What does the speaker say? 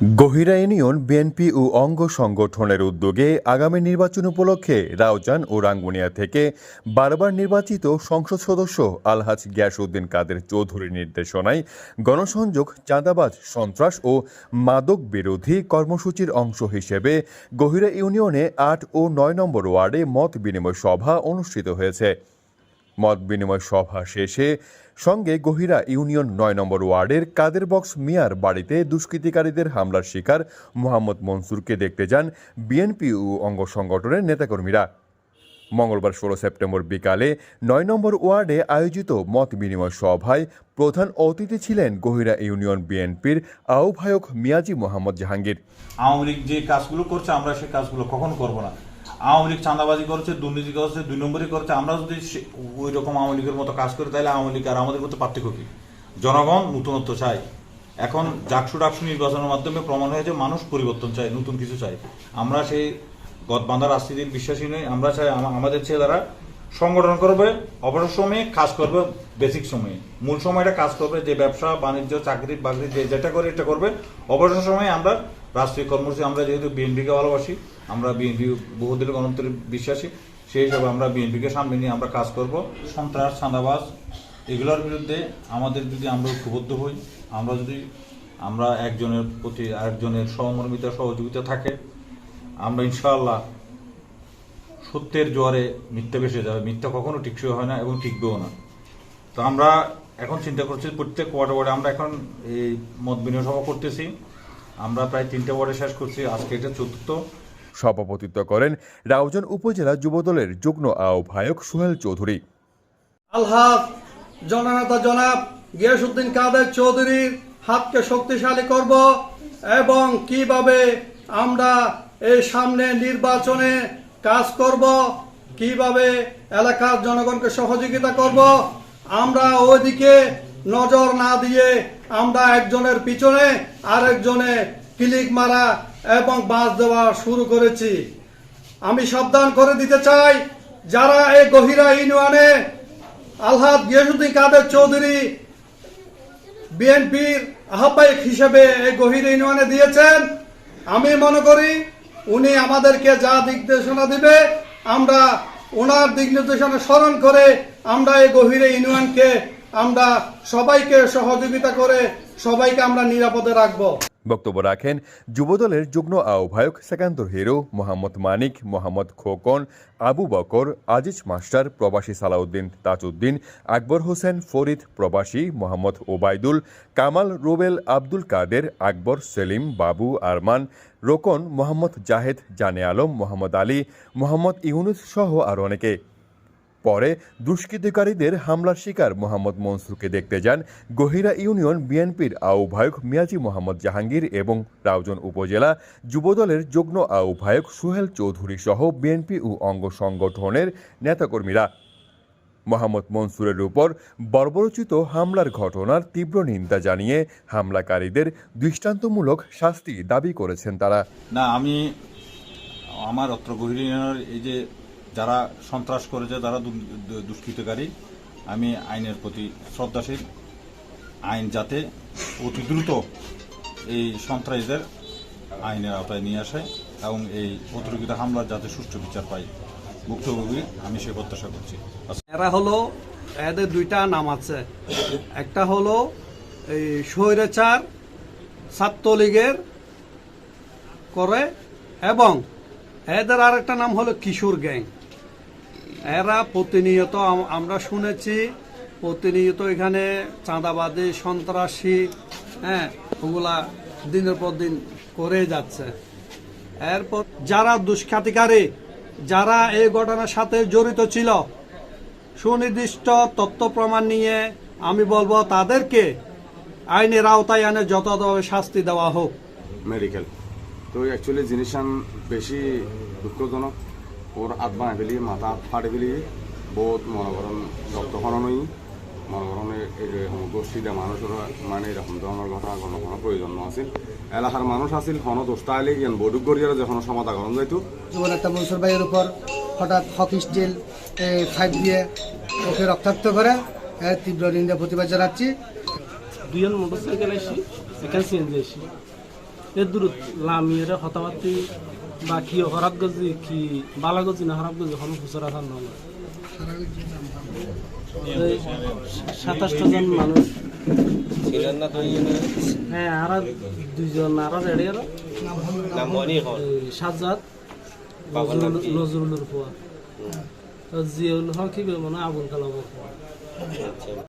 Gohira union, BNP ও অঙ্গ সংগঠনের উদ্যোগে আগামী নির্বাচন উপলক্ষে রাউজান ও রাঙ্গুনিয়া থেকে বারবার নির্বাচিত সংসদ সদস্য আলহাজ গিয়াসউদ্দিন কাদের চৌধুরীর নির্দেশনায় গণসংযোগ, চাঁদাবাজ, সন্ত্রাস ও মাদক বিরোধী কর্মসূচির অংশ হিসেবে গহিরা ইউনিয়নে আট ও নয় নম্বর ওয়ার্ডে মত বিনিময় সভা অনুষ্ঠিত হয়েছে। মত বিনিময় সভা শেষে সঙ্গে গহিরা ইউনিয়ন নয় নম্বর ওয়ার্ডের কাদের বক্স মিয়ার বাড়িতে দুষ্কৃতিকারীদের হামলার শিকার মোহাম্মদ মনসুরকে দেখতে যান বিএনপি ও অঙ্গ সংগঠনের নেতাকর্মীরা। মঙ্গলবার ষোলো সেপ্টেম্বর বিকালে নয় নম্বর ওয়ার্ডে আয়োজিত মত বিনিময় সভায় প্রধান অতিথি ছিলেন গহিরা ইউনিয়ন বিএনপির আহ্বায়ক মিয়াজি মোহাম্মদ জাহাঙ্গীর। আওয়ামী লীগ যে কাজগুলো করছে, আমরা সে কাজগুলো কখনো করব না। আওয়ামী লীগ চাঁদাবাজি করছে, দুর্নীতি করছে, দুই নম্বরই করছে। আমরা যদি ওই রকম আওয়ামী লীগের মতো কাজ করি, তাহলে আওয়ামী লীগ আর আমাদের মধ্যে পার্থক্য কি? জনগণ নতুনত্ব চায়। এখন জাকসু ডাকসু নির্বাচনের মাধ্যমে প্রমাণ হয়েছে মানুষ পরিবর্তন চায়, নতুন কিছু চায়। আমরা সেই গদবান্ধা রাজনীতির বিশ্বাসী নই, আমরা চাই আমাদের ছেলেরা সংগঠন করবে, অবসর সময়ে কাজ করবে বেসিক সময়ে। মূল সময়টা কাজ করবে, যে ব্যবসা, বাণিজ্য, চাকরি, বাকরি, যে যেটা করে এটা করবে। অবসর সময়ে আমরা রাষ্ট্রীয় কর্মসূচি, আমরা যেহেতু বিএনপিকে ভালোবাসি, আমরা বিএনপি বহুদিনের গণতন্ত্রের বিশ্বাসী, সেই হিসাবে আমরা বিএনপিকে সামনে নিয়ে আমরা কাজ করব। সন্ত্রাস, চাঁদাবাজ, এগুলোর বিরুদ্ধে আমাদের যদি আমরা ঐক্যবদ্ধ হই, আমরা যদি আমরা একজনের প্রতি আরেকজনের সহমর্মিতা, সহযোগিতা থাকে, আমরা ইনশাআল্লাহ সত্যের জোয়ারে মিথ্যা ভেসে যাবে। মিথ্যা কখনো টিকসই হয় না এবং টিকবেও না। তো আমরা এখন চিন্তা করছি প্রত্যেক ওয়ার্ডে ওয়ার্ডে আমরা এখন এই মত বিনিময় সভা করতেছি। আমরা প্রায় তিনটে ওয়ার্ডে শেষ করছি। আজকে এটা চতুর্থ। সভাপতিত্ব করেন রাউজান উপজেলা যুবদলের যুগ্ম আহ্বায়ক সোহেল চৌধুরী। আলহাজ জননেতা জনাব গিয়াসুদ্দিন কাদের চৌধুরীর হাতকে শক্তিশালী করব এবং কীভাবে আমরা এই সামনে নির্বাচনে কাজ করব, কীভাবে এলাকার জনগণকে সহযোগিতা করব, আমরা ওইদিকে নজর না দিয়ে আমরা একজনের পিছনে আরেকজনে ক্লিক মারা এবং বাস দেওয়া শুরু করেছি। আমি সাবধান করে দিতে চাই, যারা এই গহিরা ইউনিয়নে আলহাদ গিয়াসুদ্দিন কাদের চৌধুরী বিএনপির আহ্বায়ক হিসেবে এই গহির ইউনিয়নে দিয়েছেন, আমি মনে করি উনি আমাদেরকে যা দিক নির্দেশনা দিবে, আমরা ওনার দিক নির্দেশনা স্মরণ করে আমরা এই গভীরে ইউনিয়নকে, আমরা সবাইকে সহযোগিতা করে সবাইকে আমরা নিরাপদে রাখব। বক্তব্য রাখেন যুবদলের যুগ্ম আহ্বায়ক সেকান্দর হিরো মোহাম্মদ মানিক, মোহাম্মদ খোকন, আবু বকর, আজিজ মাস্টার, প্রবাসী সালাউদ্দিন তাজউদ্দিন, আকবর হোসেন, ফরিদ প্রবাসী মোহাম্মদ ওবায়দুল, কামাল রুবেল আব্দুল কাদের, আকবর সেলিম, বাবু আরমান, রোকন, মোহাম্মদ জাহেদ, জানে আলম, মোহাম্মদ আলী, মোহাম্মদ ইউনুস সহ আরও অনেকে। পরে দুষ্কৃতিকারীদের হামলার শিকার মোহাম্মদ মনসুরকে দেখতে যান গহিরা ইউনিয়ন বিএনপির আহ্বায়ক মিয়াজি মোহাম্মদ জাহাঙ্গীর এবং রাউজন উপজেলা যুবদলের যুগ্ম আহ্বায়ক সুহেল চৌধুরী সহ বিএনপি ও অঙ্গ সংগঠনের নেতাকর্মীরা। মোহাম্মদ মনসুরের উপর বর্বরচিত হামলার ঘটনার তীব্র নিন্দা জানিয়ে হামলাকারীদের দৃষ্টান্তমূলক শাস্তি দাবি করেছেন তারা। না, আমি আমার অত্র এই যে যারা সন্ত্রাস করেছে, যারা দুষ্কৃতকারী, আমি আইনের প্রতি শ্রদ্ধাশীল। আইন যাতে অতি দ্রুত এই সন্ত্রাসীদের আইনের আওতায় নিয়ে আসে এবং এই প্রতিযোগিতা হামলার যাতে সুষ্ঠু বিচার পায় ভুক্তভোগী, আমি সে প্রত্যাশা করছি। এরা হলো, এদের দুইটা নাম আছে। একটা হলো এই স্বৈরাচার ছাত্রলীগের করে এবং এদের আরেকটা নাম হলো কিশোর গ্যাং। এরা প্রতিনিয়ত আমরা শুনেছি, প্রতিনিয়ত এখানে চাঁদাবাদী সন্ত্রাসী হ্যাঁ ওগুলা দিনের পর দিন করে যাচ্ছে। এরপর যারা দুষ্খ্যাতিকারী যারা এই ঘটনার সাথে জড়িত ছিল, সুনির্দিষ্ট তথ্য প্রমাণ নিয়ে আমি বলব তাদেরকে আইনের আওতায় আনে যথাযথভাবে শাস্তি দেওয়া হোক। মেডিকেল। তো অ্যাকচুয়ালি জিনিসান বেশি দুঃখজনক। ওর হাত বানাই ফেলি মাথা হাত ফাটে ফেলি বহুত মনে করেন রক্তক্ষরণ হই মনে করেন এই যে গোষ্ঠীটা মানুষের মানে এরকম ধরনের কথা কোনো কোনো প্রয়োজন আছিল এলাকার মানুষ আছিল হন দোষটা আইলে ইয়ান বৈঠক করিয়ার যখন সমাধা করণ যাইতো। যুবনেতা মনসুর ভাইয়ের উপর হঠাৎ হক স্টিল ফাইভ দিয়ে ওকে রক্তাক্ত করে এর তীব্র নিন্দা প্রতিবাদ জানাচ্ছি দুজন মোটরসাইকেল আসি এখানে সিএনজি আসি এ দূর লামিয়ের হতাবাতি বা কি গজি কি বালা গজি না হরাত গজি হল ফুসরা থান নয় সাতাশটা জন মানুষ। হ্যাঁ আর দুইজন আর রেডি সাজাদ নজরুলের পোয়া জিয়াউল হক কি মানে আবুল কালামের পোয়া